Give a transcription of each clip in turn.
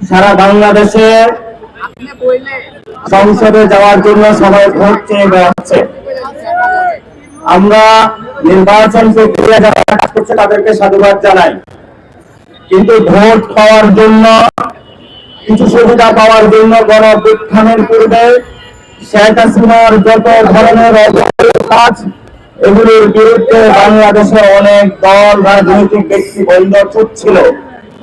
সারা বাংলাদেশে সংসদে যাওয়ার জন্য সবাই ভোট চেয়ে বেড়াচ্ছে। আমরা নির্বাচন প্রক্রিয়া যারা কাজ করছে তাদেরকে সাধুবাদ জানাই। কিন্তু ভোট পাওয়ার জন্য, কিছু সুবিধা পাওয়ার জন্য গণ অভ্যুত্থানের পূর্বে শেখ হাসিনার যত ধরনের কাজ, এগুলির বিরুদ্ধে বাংলাদেশে অনেক দল, রাজনৈতিক ব্যক্তি বন্ধ ছিল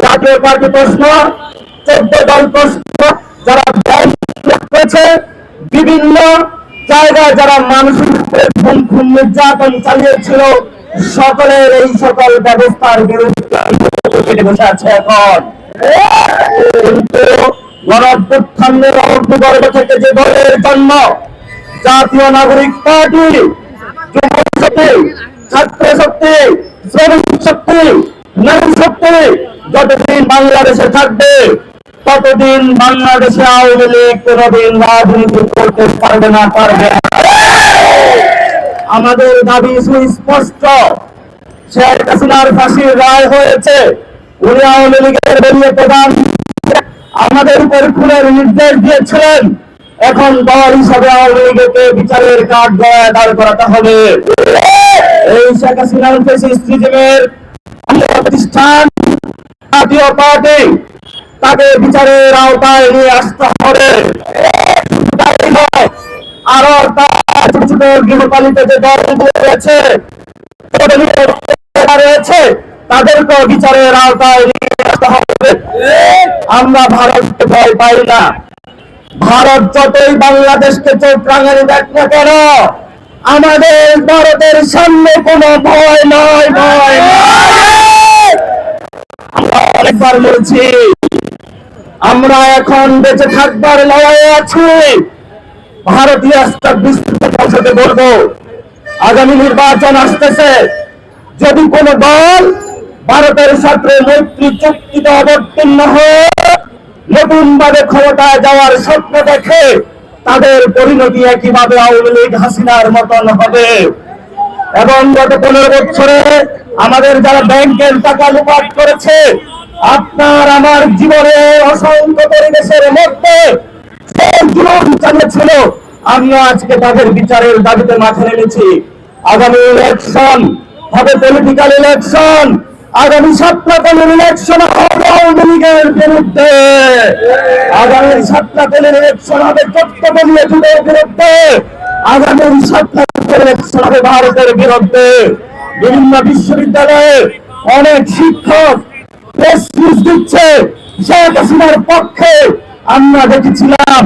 জাতীয় পার্টি প্রশ্ন, চোদ্দ দল প্রশ্ন, যারা করেছে, বিভিন্ন জায়গায় যারা মানুষের খুন নির্যাতন চালিয়েছিল, সকলের এই সকল ব্যবস্থার বিরুদ্ধে বসে আছে এখন। কিন্তু গণঅভ্যুত্থানের অর্ধগর্ভ থেকে যে দলের জন্ম, জাতীয় নাগরিক পার্টি যুব শক্তি ছাত্র শক্তি শ্রমিক শক্তি নারী যতদিন বাংলাদেশে থাকবে, ততদিন বাংলাদেশে আওয়ামী লীগ কোনদিন রাজনীতি করতে পারবে না, পারবে আমাদের দাবি সুস্পষ্ট। শেখ হাসিনার ফাঁসির রায় হয়েছে। উনি আওয়ামী লীগের বেরিয়ে প্রধান। আমাদের উপর খুনের নির্দেশ দিয়েছিলেন। এখন দল হিসাবে আওয়ামী লীগকে বিচারের কাঠ গড়ায় দাঁড় করাতে হবে। এই শেখ হাসিনার প্রতিষ্ঠান জাতীয় পার্টি, তাকে বিচারের আওতায় নিয়ে আসতে হবে। আরও তার ছোট ছোট গৃহপালিত যে দলগুলো রয়েছে রয়েছে বিচারের আওতায় নিয়ে হবে। আমরা ভারতকে ভয় পাই না। ভারত যতই বাংলাদেশকে চোখ রাঙানি দেখ না কেন, আমাদের ভারতের সামনে কোনো ভয় নয় ভয় নয়। অনেকবার বলছি, আমরা এখন বেঁচে থাকবার লড়াইয়ে আছি। ভারতীয় বিস্তৃত সংসদে বলব, আগামী নির্বাচন আসতেছে। যদি কোন দল ভারতের সাথে মৈত্রী চুক্তিতে অবতীর্ণ হয়ে নতুন ভাবে ক্ষমতায় যাওয়ার স্বপ্ন দেখে, তাদের পরিণতি একইভাবে আওয়ামী লীগ হাসিনার মতন হবে। এবং গত পনেরো বছরে আমাদের যারা ব্যাংকের টাকা লুপাট করেছে আপনার আমার জীবনে অসংখ্য পরিবেশের মধ্যে জীবন চালিয়েছিল? আমিও আজকে তাদের বিচারের দাবিতে মাঠে নেমেছি। আগামী ইলেকশন হবে পলিটিক্যাল ইলেকশন আগামী সপ্তাহের ইলেকশন হবে আওয়ামী লীগের বিরুদ্ধে। আগামী সপ্তাহের ইলেকশন হবে চট্টগ্রামের জুটের বিরুদ্ধে। আগামী সপ্তাহের ইলেকশন হবে ভারতের বিরুদ্ধে। বিভিন্ন বিশ্ববিদ্যালয়ে অনেক শিক্ষক প্রেস দিচ্ছে। পক্ষে আমরা দেখেছিলাম,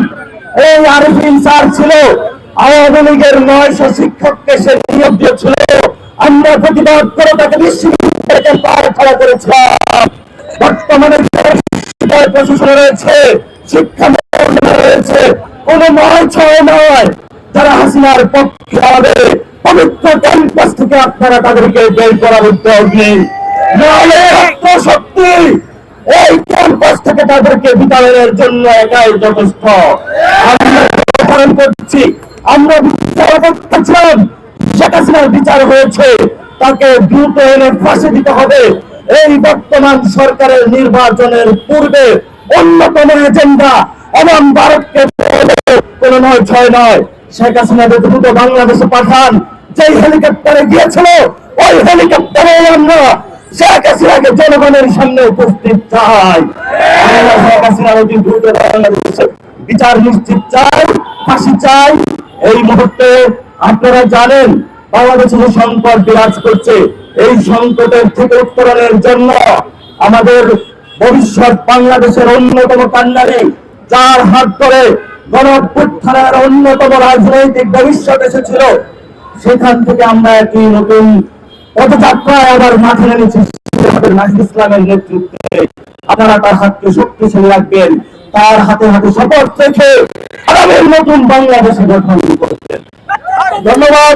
এই স্যার ছিল, আওয়ামী লীগের নয়শো শিক্ষককে সে নিয়োগ আমরা প্রতিবাদ করে তাকে বিশ্ববিদ্যালয়কে পায়ে খাড়া করেছিলাম। বর্তমানে প্রশাসন রয়েছে, শিক্ষা রয়েছে। কোন নয় ছয় নয় যারা হাসিনার পক্ষে পবিত্র ক্যাম্পাস থেকে আপনারা তাদেরকে বের করার উদ্যোগ নিন। বিচার হয়েছে। তাকে দ্রুত এনে ফাঁসি দিতে হবে। এই বর্তমান সরকারের নির্বাচনের পূর্বে অন্যতম এজেন্ডা এবং ভারতকে কোন নয়, ছয় নয়। শেখ হাসিনাকে দ্রুত বাংলাদেশে পাঠান, যেই হেলিকপ্টারে গিয়েছিল, ওই হেলিকপ্টারে আমরা জনগণের সামনে উপস্থিত চাই। বিচার নিশ্চিত চাই, ফাঁসি চাই। এই মুহূর্তে আপনারা জানেন, বাংলাদেশে যে সংকট বিরাজ করছে। এই সংকটের থেকে উত্তরণের জন্য আমাদের ভবিষ্যৎ বাংলাদেশের অন্যতম কান্ডারি, যার হাত ধরে গণপুত্থানের অন্যতম রাজনৈতিক ভবিষ্যৎ এসেছিল। সেখান থেকে আমরা একটি নতুন পদযাত্রায় আবার মাঠে নেমেছি? আমাদের নাহিদ ইসলামের নেতৃত্বে আপনারা তার হাতকে শক্তিশালী রাখবেন। তার হাতে হাতে শপথ রেখে আগামী নতুন বাংলাদেশে গঠন করবেন। ধন্যবাদ।